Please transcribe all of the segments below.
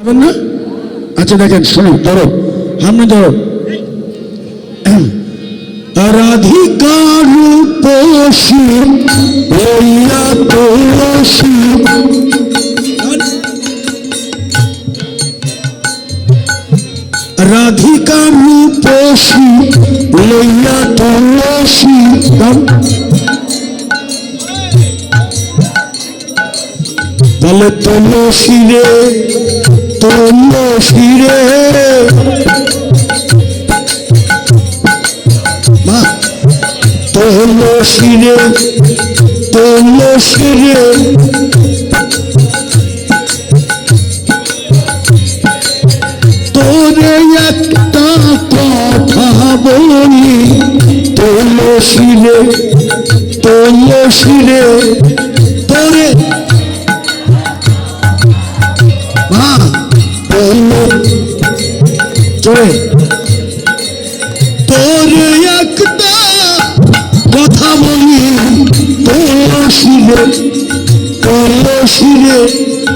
পাবেন না? আচ্ছা দেখেন শোনো ধরো সামনে ধরো। রাধিকার রাধিকার রূপসী লইয়া তুলসী রে তুলসী রে মা তুলসী রে তুলসী রে তোরে একটা কথা বলি তুলসী রে তুলসী রে তোরে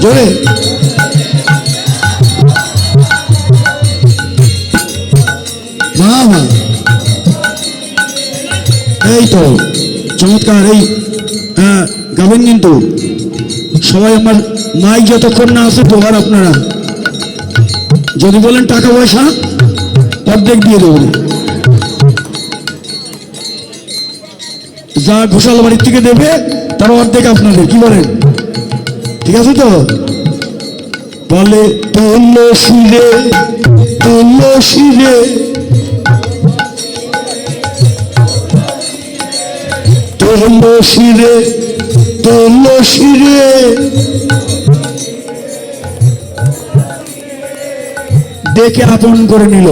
জোরে। এই তো, চমৎকার, এই হ্যাঁ গাবেন কিন্তু। সবাই আমার মাই যতক্ষণ না আসে তোহার আপনারা। যদি বলেন টাকা পয়সা, অর্ধেক দিয়ে দেবেন যা ঘোষাল বাড়ির থেকে দেবে, তার অর্ধেক আপনাদের, কি বলেন? ঠিক আছে তো? বলে তুলসী রে তুলসী রে তুলসী রে ডেকে আপন করে নিল।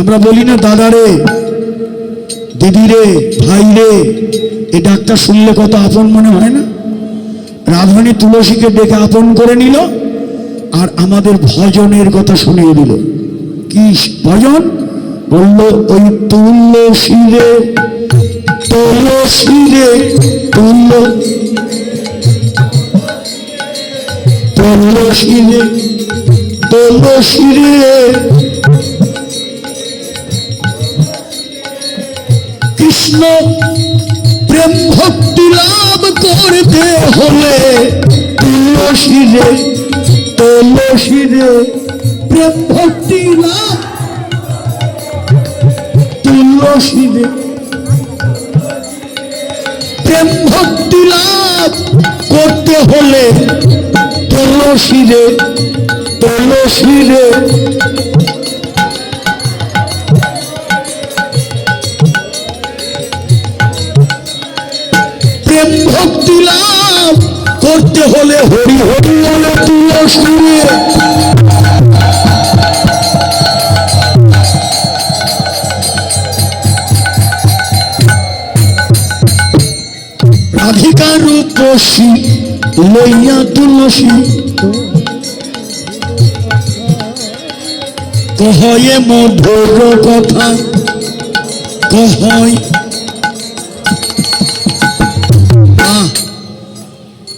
আমরা বলি না, দাদা রে, দিদি রে, ভাই রে এই ডাক্তার শুনলে কত আপন মনে হয় না? রাধারানী তুলসীকে ডেকে আপন করে নিল আর আমাদের ভজনের কথা শুনিয়ে দিল। কি ভজন? বলল, ওই তুলসী রে তুলসী রে তুল কৃষ্ণ প্রেম ভক্তি লাভ করতে হলে তুলসী রে তুলসী রে, প্রেম ভক্তি লাভ তুলসী রে, প্রেম ভক্তি লাভ করতে হলে তুলসী রে রূপসী লইয়া তুলসী কহয়ে মধুর কথা কহয়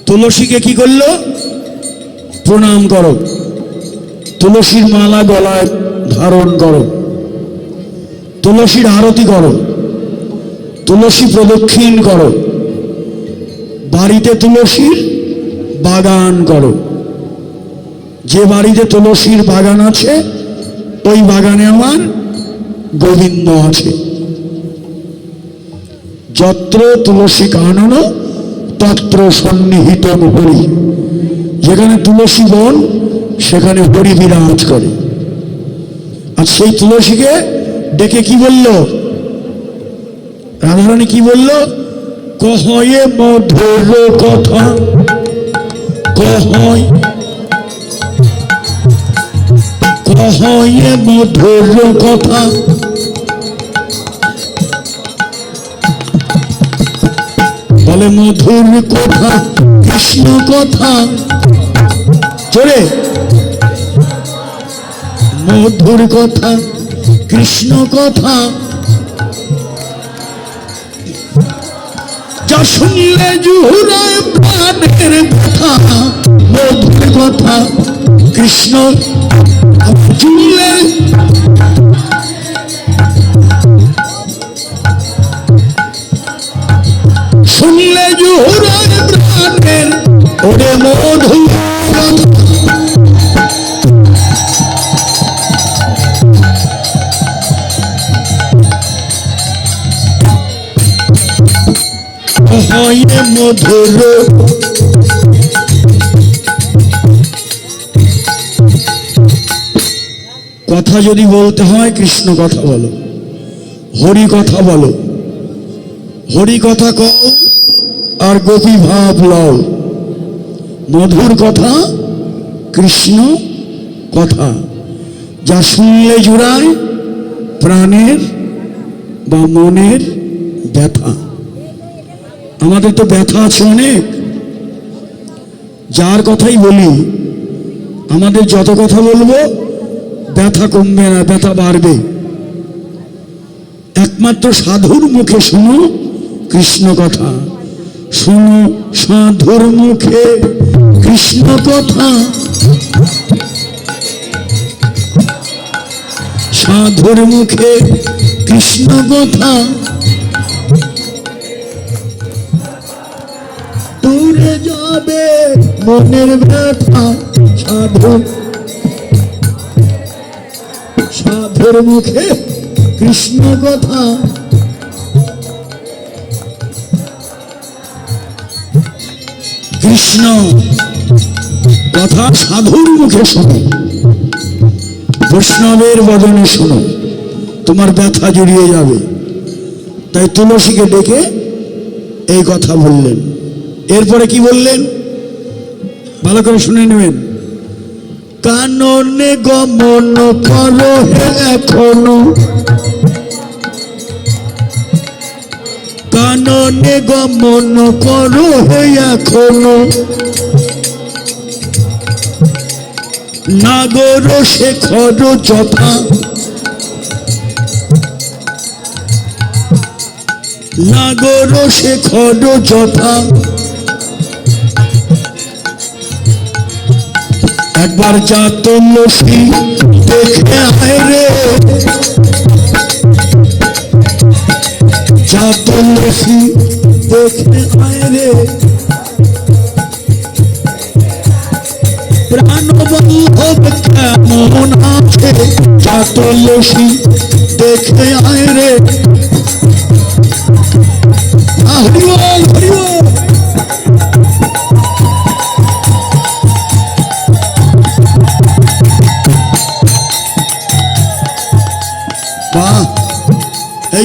তুলসীকে কি করল? প্রণাম করো। তুলসীর মালা গলায় ধারণ করো। তুলসীর আরতি করো। তুলসী প্রদক্ষিণ করো। বাড়িতে তুলসীর বাগান করো। যে বাড়িতে তুলসীর বাগান আছে, ওই বাগানে আমার গোবিন্দ আছে। যত্র তুলসী কানন, তত্র সন্নিহিত হরি যেখানে তুলসী বন, সেখানে হরি বিরাজ করে। আর সেই তুলসীকে ডেকে কি বলল? রাধারানী কি বলল? কহয়ে মধুর কথা? কহয়? কহয়ে মধুর কথা? বলে মধুর কথা, কৃষ্ণ কথা। চলে। মধুর কথা, কৃষ্ণ কথা। শুনলে জুহুরায় প্রাণের কথা মধুর কথা কৃষ্ণ শুনলে। শুনলে জোহরার প্রাণের ওরে মধু মধুর কথা যদি বলতে হয়, কৃষ্ণ কথা বলো, হরি কথা বলো, হরি কথা কও আর গোপী ভাব লও। মধুর কথা, কৃষ্ণ কথা, যা শুনলে জুড়ায় প্রাণের বা মনের ব্যথা। আমাদের তো ব্যথা আছে অনেক। যার কথাই বলি, আমাদের যত কথা বলব, ব্যথা কমবে না, ব্যথা বাড়বে। একমাত্র সাধুর মুখে শুনো কৃষ্ণ কথা। শুনো সাধুর মুখে কৃষ্ণ কথা। সাধুর মুখে কৃষ্ণ কথা। মনের ব্যথা, সাধু। সাধুর মুখে কৃষ্ণ কথা। কৃষ্ণ কথা সাধুর মুখে শোনো। বৈষ্ণবের বদনে শোনো, তোমার ব্যথা জড়িয়ে যাবে। তাই তুলসীকে ডেকে এই কথা বললেন। এরপরে কি বললেন? ভালো করে শুনে নেবেন। কাননে গমন করো এখনও। কাননে গমন করো এখনও। নাগর শেখর যথা। নাগর শেখর যথা। একবার যা তো তুলসী দেখে আয় রে। যা তো তুলসী দেখে আয় রে। কেমন আছে? যা তুলসী দেখে আয় রে।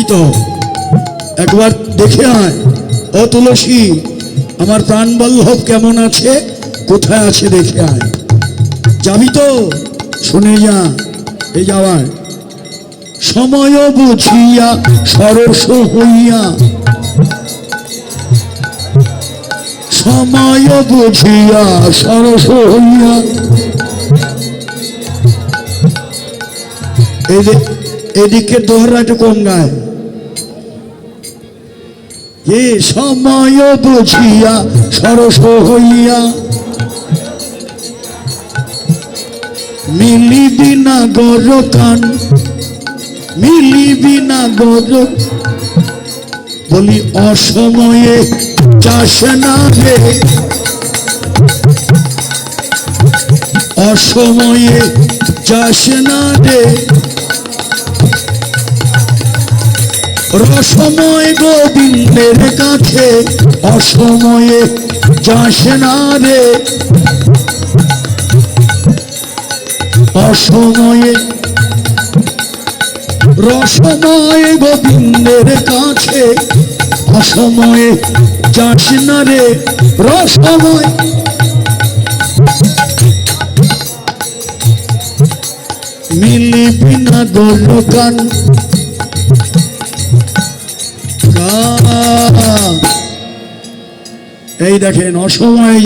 এই তো একবার দেখে আয়। ও তুলসী, আমার প্রাণবল্লভ কেমন আছে? কোথায় আছে দেখে আয়। যাবি তো? শুনে যা। এই যাওয়ার। সময় বুঝিয়া, সরস হইয়া। সময় বুঝিয়া, সরস হইয়া। এদিকে দোহরা একটু কম গায় এ সময় বুঝিয়া সরস হইয়া মিলিবি না গর কান, মিলিবি না গর বলি, অসময়ে চাষ না রে। অসময়ে চাষ না রে। রসময় গোবিন্দের কাছে, অসময়ে যাস না রে। অসময়ে, রসময় গোবিন্দের কাছে, অসময়ে যাস না রে। রসময়। মিলিবি না গোলকান এই দেখেন অসময়ে